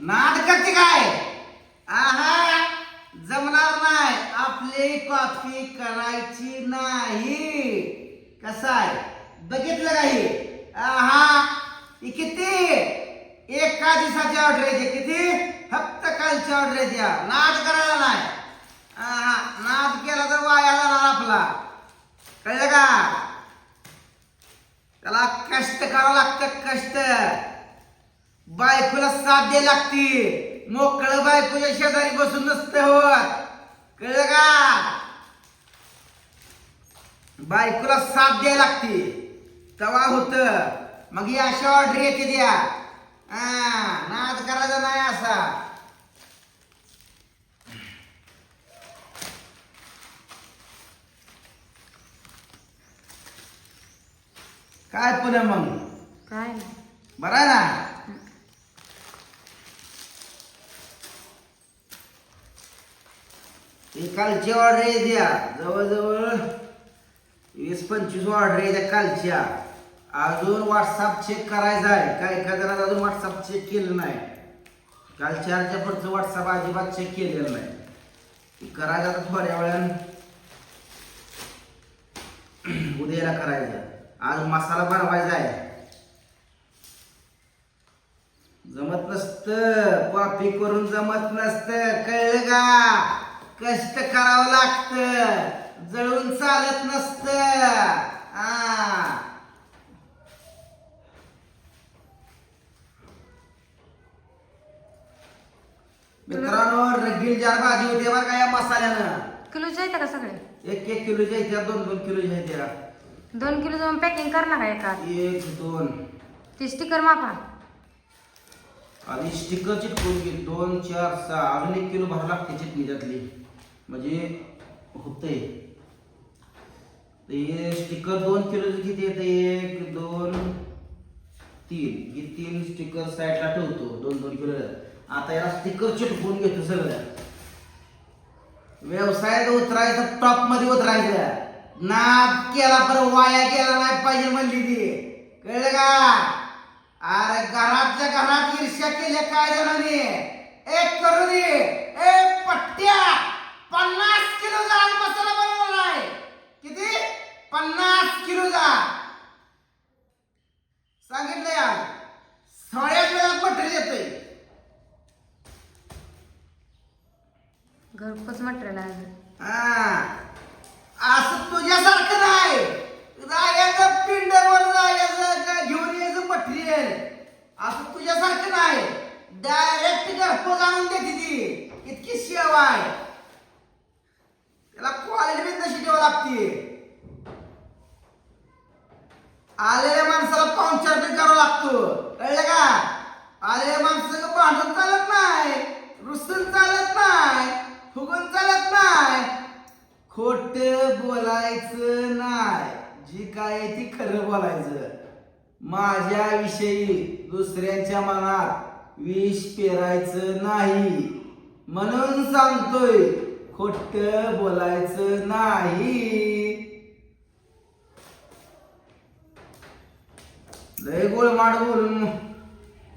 नाद करते काय? आहा जमणार नाही. आपली कॉफी करायची नाही. कसा आहे? बघितलं काही आहा ही किती? एका दिवसाची ऑर्डर आहे किती? फक्त कालची ऑर्डर येते नाद करायला नाही. आहा नाद केला तर वाया जाणार आपला. कळलं का? त्याला कष्ट करावं लागतं कष्ट. बायकोला साथ द्यायला लागती. मोकळं बायकोच्या शेजारी बसून नसतं होत. कळलं का? बायकोला साथ द्यायला लागती. तेव्हा होत. मग ही अशा ऑर्डर येते द्या हा नाद करायचा नाही असा. काय पुन्हा मग? काय बरं ना हे कालची ऑर्डर आहे द्या जवळजवळ वीस पंचवीस ऑर्डर आहे त्या कालच्या. अजून व्हॉट्सअप चेक करायचा आहे. काय काय जणांना अजून व्हॉट्सअप चेक केलं नाही. काल चारच्या पुढचं व्हॉट्सअप अजिबात चेक केलेलं नाही. करायचं आता थोड्या वेळानं. उद्याला करायचं. आज मसाला बनवायचा आहे. जमत नसत. कॉपी करून जमत नसत. कळलं का? कष्ट करावं लागत. जळून चालत नसत. मित्रांनो रगील जार भाजी होते बरं का या मसाल्यानं? किलोचे आहेत का सगळे? एक एक आहेत त्या दोन दोन आहेत त्या दोन किलो जाऊन पॅकिंग कर ना का? एका एक दोन. ती स्टिकर मापा. आणि स्टिकर चिटकून घे. दोन चार सहा. अजून एक किलो भरावं लागते चटणी त्यातली. म्हणजे होतंय. ते हे स्टिकर दोन किलोचं किती येतं एक दोन तीन. हे तीन स्टिकर साईडला ठेवतो दोन दोन किलो. आता याला स्टिकर चिटकून घेतो सगळ्या व्यवसायात उतरायचं टॉपमध्ये उतरायचं. नाद केला पर वाया केला नाही पाहिजे म्हणली ती. कळलं का? अरे घरातल्या घरात ईर्ष्या केल्या काय जणांनी? एक करू दे ए पट्ट्या पन्नास किलो आज मसाला बनवला आहे किती पन्नास किलो जा सांगितलं यार थोड्याच वेळात मटेरियल येतंय घरपोच मटेरियल आहे. असं तुझ्यासारखं नाही. रायाचं पिंडरवर रायाचं का घेऊन यायचं मटेरियल? असं तुझ्यासारखं नाही. डायरेक्ट घरपोच आणून देते ती इतकी सेवा आहे. त्याला क्वालिटी बी तशी ठेवा लागते. आलेल्या माणसाला पाहुणचार बी करावा लागतो कळलं का आलेल्या माणसाचं भांडून चालत नाही रुसून चालत नाही फुगून चालत नाही खोट बोलायचं नाही. जी काय आहे ती खरं बोलायचं. माझ्या विषयी दुसऱ्यांच्या मनात विष पेरायचं नाही. म्हणून सांगतोय खोट बोलायचं नाही. लय गोळमाड बोलून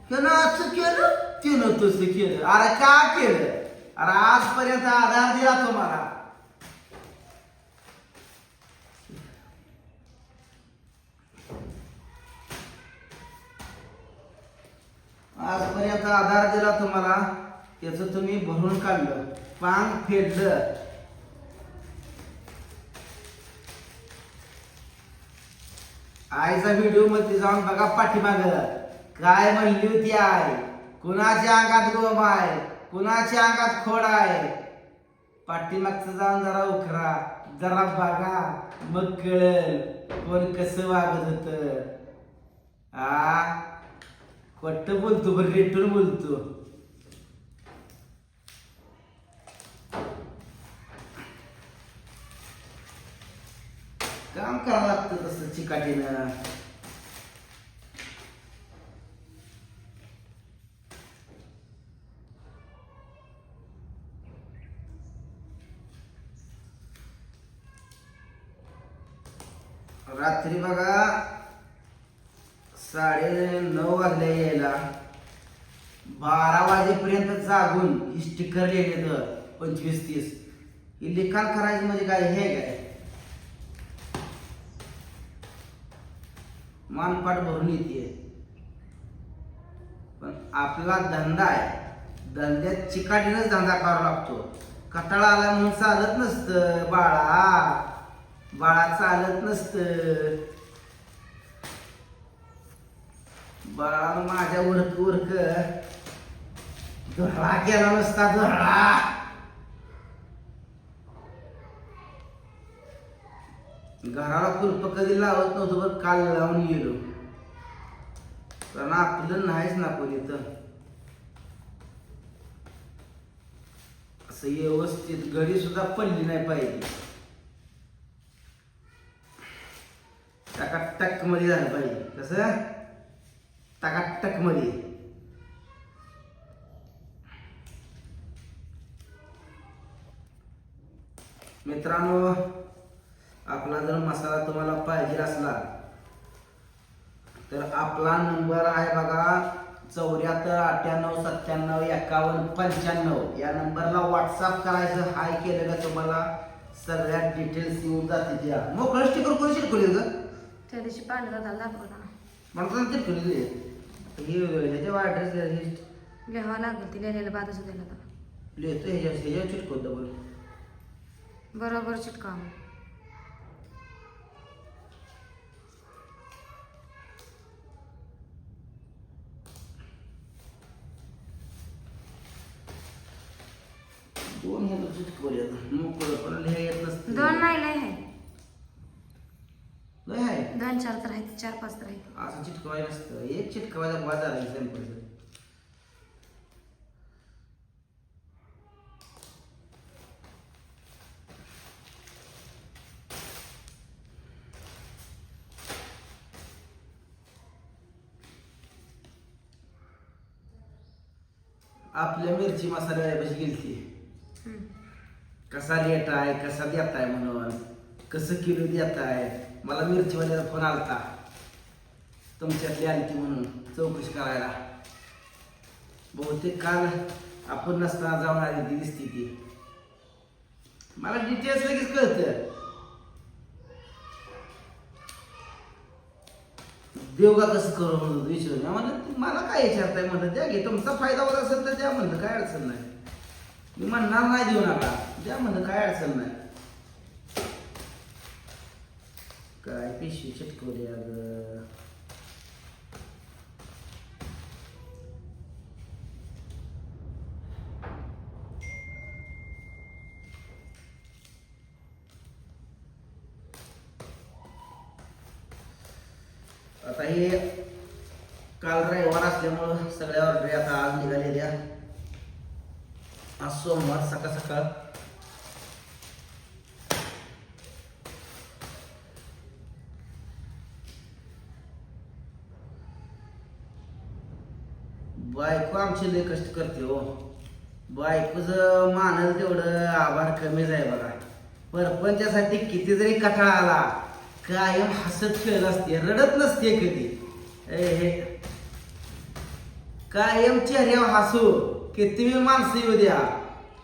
त्यानं असं केलं? तिनं तसं केलं. अरे का केलं? अरे आजपर्यंत आधार दिला तुम्हाला. आजपर्यंत आधार दिला तुम्हाला त्याचं तुम्ही भरून काढलं पांग फेडलं. आईचा व्हिडिओमध्ये जाऊन बघा पाठीमाग. काय म्हणली होती आई? कुणाच्या अंगात गोम आहे? कुणाच्या अंगात खोड आहे? पाठीमागचं जाऊन जरा उखरा जरा बघा. मग कळल. कोण कसं वागत होत. आ? खोट बोलतो बरं रेटून बोलतो. काम करावं लागतं तसं चिकाटीनं. रात्री बघा. साडे नऊ वाजले यायला. बारा वाजेपर्यंत जागून ही स्टिकर लिहिले तर पंचवीस तीस. ही लिखाण करायचं म्हणजे काय हे काय? मानपाट भरून येते. पण आपला धंदा आहे. धंद्यात चिकाटीनच धंदा करावा लागतो. कटाळा आला म्हणून चालत नसतं बाळा. बाळा चालत नसतं. बाळानं माझ्या उरक उरक धडा केला नसता धडा घराला कुलप कधी लावत नव्हतं बरं काल लावून गेलो. कारण आपलं नाहीच ना कोणी तर असं व्यवस्थित घडी सुद्धा पडली नाही पाहिजे. टकाटकमध्ये झालं पाहिजे. कसं? टकाटकमध्ये मित्रांनो आपला जर मसाला तुम्हाला पाहिजे असला तर आपला नंबर आहे बघा चौऱ्याहत्तर अठ्ठ्याण्णव सत्त्याण्णव एकावन्न पंच्याण्णव. या नंबरला व्हॉट्सअप करायचं हाय केलं का तुम्हाला सगळ्या डिटेल्स येऊन जाते त्या. मोकळं स्टिकर कोणी चिटकवली ग त्या दिवशी दाखवला म्हणतात चिटकवली हे ह्याच्या ॲड्रेस लिहावं लागेल ती लिहिलेलं बाद असं दिलं तर. लिहितो ह्याच्या ह्याच्यावर चिटकवतो डबल बरोबर चिटकावं. दोन ह्याला चिटकवले मोकळं पण येत नसतं. दोन नाही लय आहे. आहे दोन चार तर आहेत चार पाच तर आहेत. असं चिटकवायचं नसतं एक चिटकवायचा बाजार आहे सॅम्पलचं आपल्या मिरची मसाल्यापाशी गेलती. कसा रेट आहे कसा देताय म्हणून कसं किलो देताय? मला मिरचीवाल्याचा फोन आलता. तुमच्यातली आलती म्हणून चौकशी करायला. बहुतेक काल आपण नसताना जाऊन आली ती दिसती ती. मला डिटेल्स लगेच कळतं. देवगा कसं करू म्हणून विचारून म्हणत मला काय विचारताय? म्हणत द्या घे तुमचा फायदा होत असेल तर द्या. म्हणलं काय अडचण नाही. मी म्हणणार नाही देऊ नका. द्या म्हणलं काय अडचण नाही. काय पिशवी चिटकवली अगं आता हे काल रविवार असल्यामुळं सगळ्या ऑर्डरी आता आज निघालेल्या आज सोमवार सकाळ सकाळ बायको आमची लय कष्ट करते हो. बायकोचं मानल तेवढं आभार कमीच आहे बघा. परपंचासाठी किती जरी कथा आला. कायम हसत खेळत असते रडत नसते कधी. हे. कायम चेहऱ्यावर हसू किती मी माणसं येऊ द्या.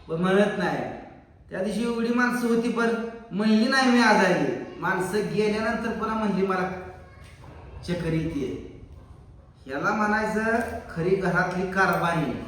पण म्हणत नाही. त्या दिवशी एवढी माणसं होती पण म्हणली नाही मी आजारी. माणसं गेल्यानंतर पुन्हा म्हणली मला चक्कर येते याला म्हणायचं खरी घरातली कारभारी.